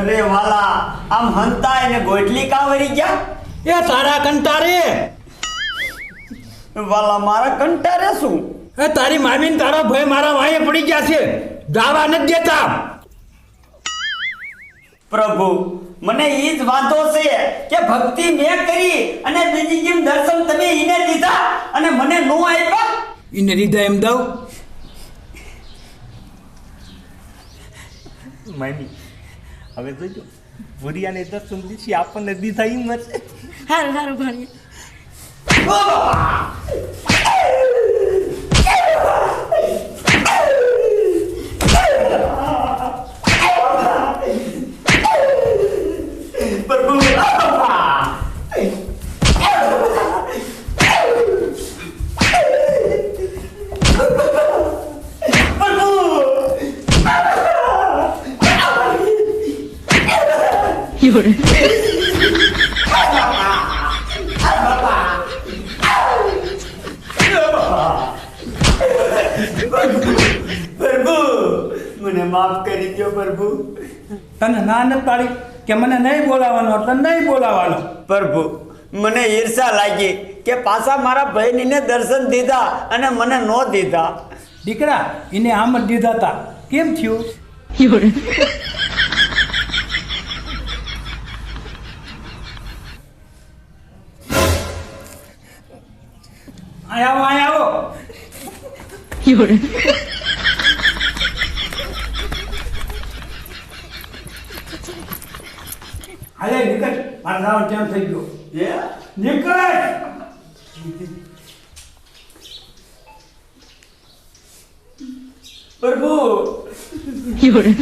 અરે વાલા આમ હંતા એને ગોટલી કા વરી ગયા? એ તારા કંટારે. વાલા મારા કંટારે શું? એ તારી મામી ને તારો ભાઈ મારા વાંહે પડી ગયા છે. દાવા નથી દેતા. પ્રભુ મને ઈ જ વાંધો છે કે ભક્તિ મેં કરી અને બીજી કેમ દર્શન તમે ઈને દીધા અને મને નો આપ્યા એને દીધા એમ દઉં? મામી હવે જોજો ભૂરિયાને દર્શન દીધી આપણને દીધા એમ છે હારું હારું ભણીએ પ્રભુ પ્રભુ મને માફ કરી દો પ્રભુ. તને ના પાડી કે મને નહીં બોલાવવાનો એટલે નહીં બોલાવવાનો. પ્રભુ મને ઈર્ષા લાગી કે પાછા મારા બહેનીને દર્શન દીધા અને મને ન દીધા. દીકરા એને આમ જ દીધા હતા કેમ થયું? અહીં આવો અહીં આવો હાલે નીકળ. મારે જવાનું ટાઈમ થઈ ગયો? હે? નીકળ. પ્રભુ. મેં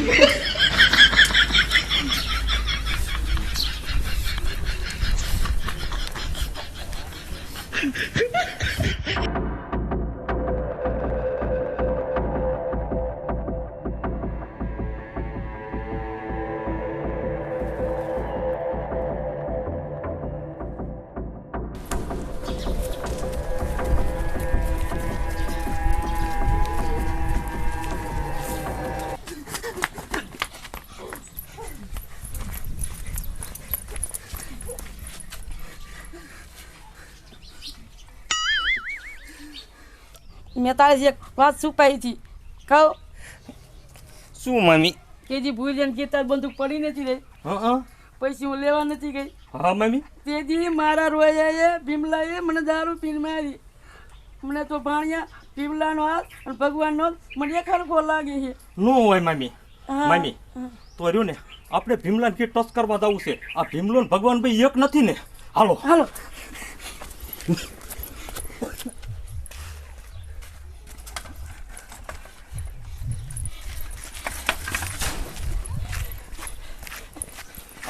તારી એક વાત છુપાઈ હતી. કહો. શું મમ્મી? કે જે ભૂલ કે તાર બંદૂક પડી નથી રહી. હા પૈસા હું લેવા નથી ગઈ. હા મમ્મી. તે દી મારા રોયાએ ભીમલાએ મને દારૂ પીને મારી. મને તો ભાણ્યા ભીમલાનો હાથ અને ભગવાનનો મને હરખો લાગે છે. નો હોય મમ્મી. હા. મામી તો રહ્યું ને આપણે ભીમલાને કે ટચ કરવા જવું છે. આ ભીમલો ભગવાન ભાઈ એક નથી ને. હાલો. હાલો.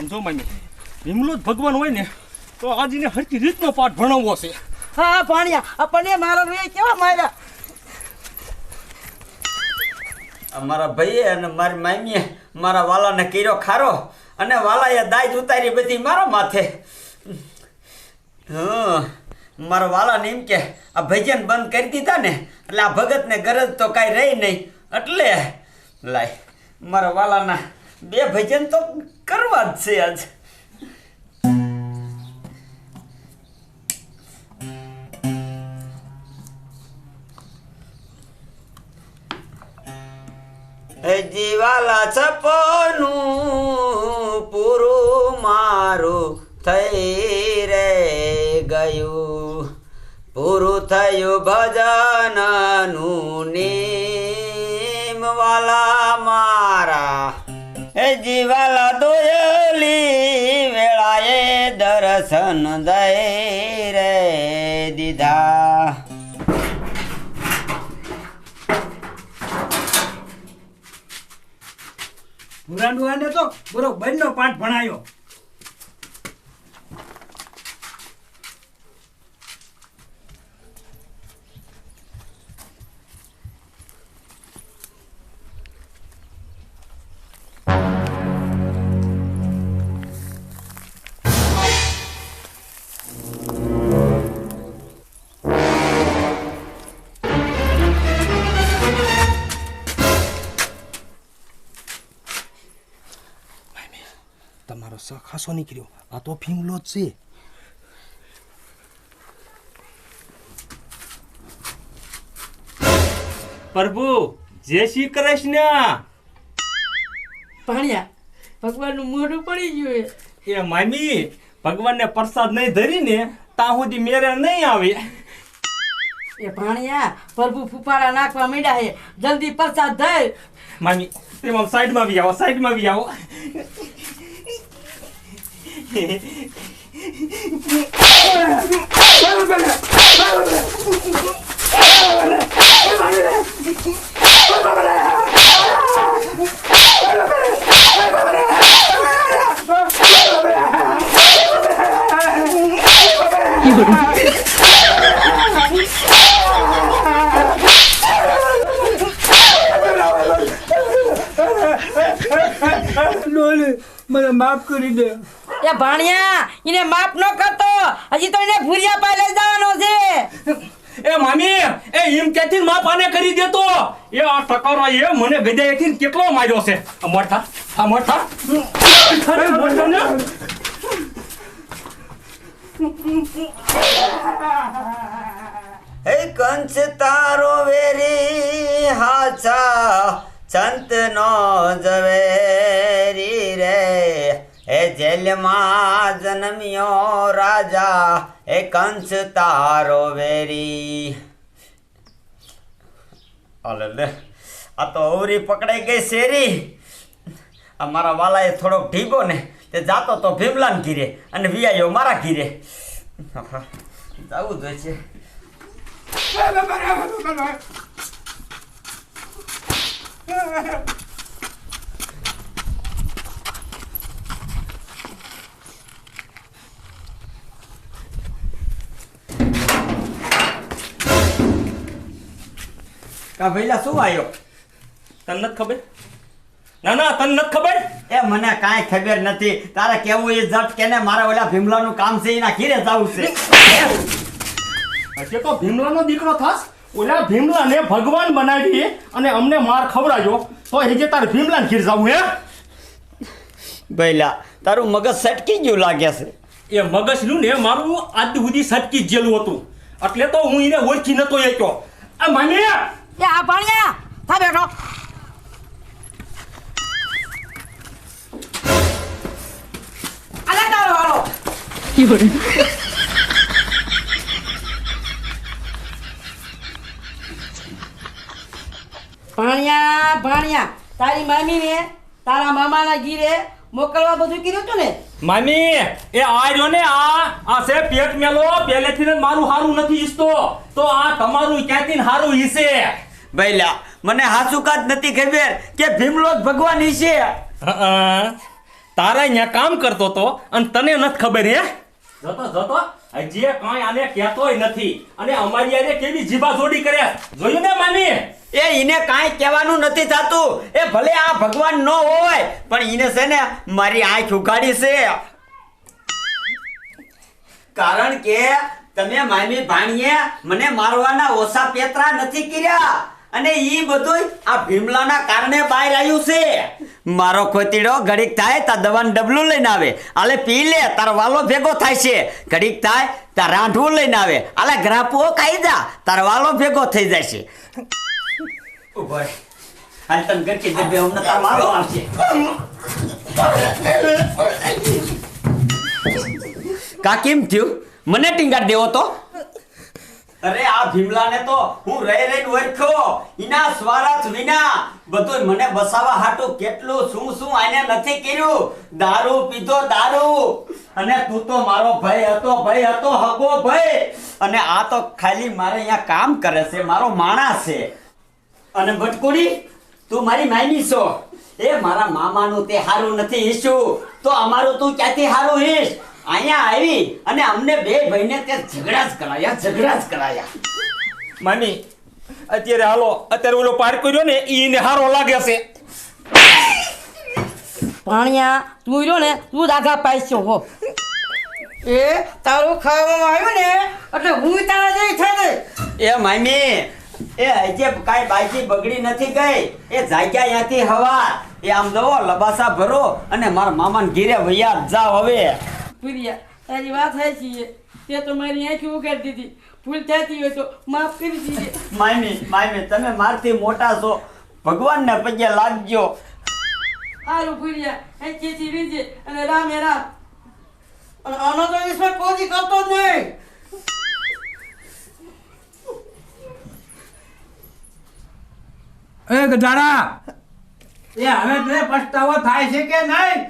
આમ જો મામી ભીમલો જ ભગવાન હોય ને તો આજીને હરકી રીતનો પાઠ ભણાવવો છે. હા ભાણ્યા આપણને મારા રે કેવા માર્યા મારા ભાઈએ અને મારી મામીએ મારા વાલાને કર્યો ખારો અને વાલાએ દાજ ઉતારી બધી મારા માથે. હં મારા વાલાને એમ કે આ ભજન બંધ કરી દીધા ને એટલે આ ભગતને ગરજ તો કાંઈ રહી નહીં. એટલે લાય મારા વાલાના બે ભજન તો કરવા જ છે આજ. જીવાલા છપોનું પૂરું મારું થઈ રે ગયું. પૂરું થયું ભજનનું નીમ વાલા મારા જીવાલા દોયલી વેળાએ દર્શન દઈ રે દીધા. ભૂરાંડવાને તો બરોબરનો પાઠ ભણાયો. તમારો સ ખાસો નીકળ્યો આ તો ભીમલો જ છે પ્રભુ જય શ્રી કૃષ્ણ. ભાણિયા ભગવાનનું મોઢું પડી ગયું એ એ મામી ભગવાનને પ્રસાદ નહીં ધરીને ત્યાં સુધી મેરે નહીં આવે. એ ભાણિયા પ્રભુ ફૂફાડા નાખવા માંડ્યા છે જલ્દી પ્રસાદ ધર. મામી તેમાં સાઈડમાં બી આવો સાઈડમાં બી આવો. મને માફ કરી દે એ ભાણિયા એને માફ ન કરતો. હજી તો એને ભૂરિયા પાઈ લઈ જવાનો છે. એ મામી એ એમ કેથી માફ આને કરી દેતો? એ આ ટકોરો એ મને ગજાએથી કેટલો માર્યો છે? આ મોઠા આ ને? હે કંસ તારો વેરી હાચા સંત નો રે હે જન્મ્યો રાજા એ કંસ તારો વેરી. અલે આ તો અવરી પકડાઈ ગઈ શેરી. આ મારા વાલાએ થોડોક ઢીગો ને તે જાતો તો ભીમલાન ઘીરે અને વિયાયો મારા ઘીરે. જવું જોઈએ છે. કા ભઈલા શું આવ્યો તને નથી ખબર? ના ના તને નથી ખબર? એ મને કાંઈ ખબર નથી. તારે કેવું એ જટ કે ને મારા ઓલા ભીમલાનું કામ છે એના ઘીરે જવું છે. હશે તો ભીમલાનો દીકરો થાસ ઓલા ભીમલાને ભગવાન બનાવી અને અમને માર ખવડાવ્યો તો એ જે તારે ભીમલાને ખીર જવું હે? ભઈલા તારું મગજ સટકી ગયું લાગે છે. એ મગજનું ને મારું આજ સુધી સટકી જેલું હતું. એટલે તો હું એને ઓળખી નતો શક્યો આ મામી એ આ ભાણિયા થા બેઠો. તારો મામીને ગીરે મોકલવા બધું કીધું તું ને? મામી, એ આ રહ્યો ને આ આ છે પેટ મેલો, પહેલેથી જ મારું હારું નથી ઈચ્છતો. તો આ તમારું ક્યાંથી હારું ઈસે ભઈલા મને હાસુકાત નથી ખબર કે ભીમલો ભગવાન છે. તારા અહીંયા કામ કરતો તો અને તને નથી ખબર હે? જતો જતો. હજી કાંઈ આને કહેતોય નથી. અને અમારી આને કેવી જીભા જોડી કરે? જોયું ને મામી? એ ઈને કાંઈ કહેવાનું નથી થતું. એ ભલે આ ભગવાન ન હોય પણ ઈને છે ને મારી આંખ ઉઘાડી છે. કારણ કે તમે મામી ભાણીએ મને મારવાના ઓછા પેતરા નથી કર્યા. અને ઈ બધું આ ભીમલાના કારણે બહાર આવ્યું છે. મારો ખોતીડો ઘડીક થાય તાર દવાનું ડબલું લઈને આવે. આલે પી લે તાર વાલો ભેગો થાય છે. ઘડીક થાય તાર રાંઠવું લઈને આવે. આલે ગ્રાપુઓ ખાઈ જા તાર વાલો ભેગો થઈ જાય છે. કાકીમ. હાલ તને તાર વાલો આવશે થયું? મને ટીંગાડ દેવો તો? અરે આ ભીમલાને તો હું રહી રહીને ઓળખ્યો. ઈના સ્વાર્થ વિના બધું મને બસાવા હાટું કેટલું શું શું આને નથી કર્યું. દારૂ પીધો, દારૂ. અને તું તો મારો ભાઈ હતો ભાઈ હતો, હગો ભાઈ. અને આ તો ખાલી મારે અહીંયા કામ કરે છે, મારો માણસ છે. અને ભટકુડી તું મારી માયની છો. એ મારા મામાનું તે હારું નથી ઈશું તો અમારું તું ક્યાંથી હારું હીશ અહીંયા આવી અને અમને બે ભાઈને તે ઝઘડા જ કરાયા ઝઘડા જ કરાયા. મામી અત્યારે હાલો અત્યારે ઓલો પાર કર્યો ને ઈને હારો લાગે છે. ભાણિયા તું રહ્યો ને તું દાગા પાઈશો હો. એ તારું ખાવામાં આવ્યું ને એટલે હું તારા જઈ થઈ એ મામી એ હજે કાંઈ બાજી બગડી નથી ગઈ. એ જાગ્યા ત્યાંથી હવા. એ આમ જવો લબાસા ભરો અને મારા મામાને ઘીરે વૈયા જાવ હવે. પ્રિયા. તારી વાત સાચી છે. તે તો મારી આંખી ઉગાડી દીધી. ભૂલ થતી હોય તો માફ કરી દીજે. માયમી માયમી તમે મારથી મોટા છો. ભગવાનને પગે લાગજો. સારું ભૂલ્યા આંખીથી રીજે અને રામે રામ. અને આનો તો ઈશ્વર કોઈ કરતો જ નહીં. એ ગધારા એ હવે તને પસ્તાવો થાય છે કે નહીં?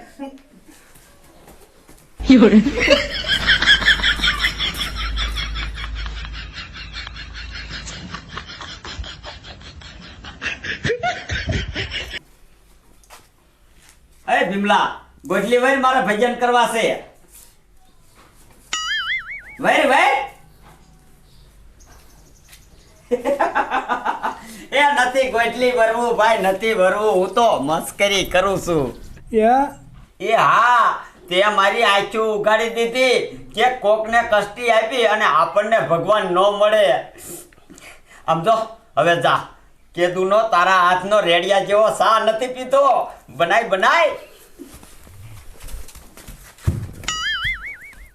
અરે ભીમલા ગોટલી વૈર મારે ભજન કરવા છે. વૈર વૈર એ નથી ગોટલી ભરવું ભાઈ નથી ભરવું. હું તો મસ્કરી કરું છું. એ એ હા તે મારી આંખી ઉગાડી દીધી કે કોકને કષ્ટી આપી અને આપણને ભગવાન ન મળે. આમ જો, હવે જા. કેદુનો તારા હાથનો રેડિયા જેવો સા નથી પીતો બનાય બનાય.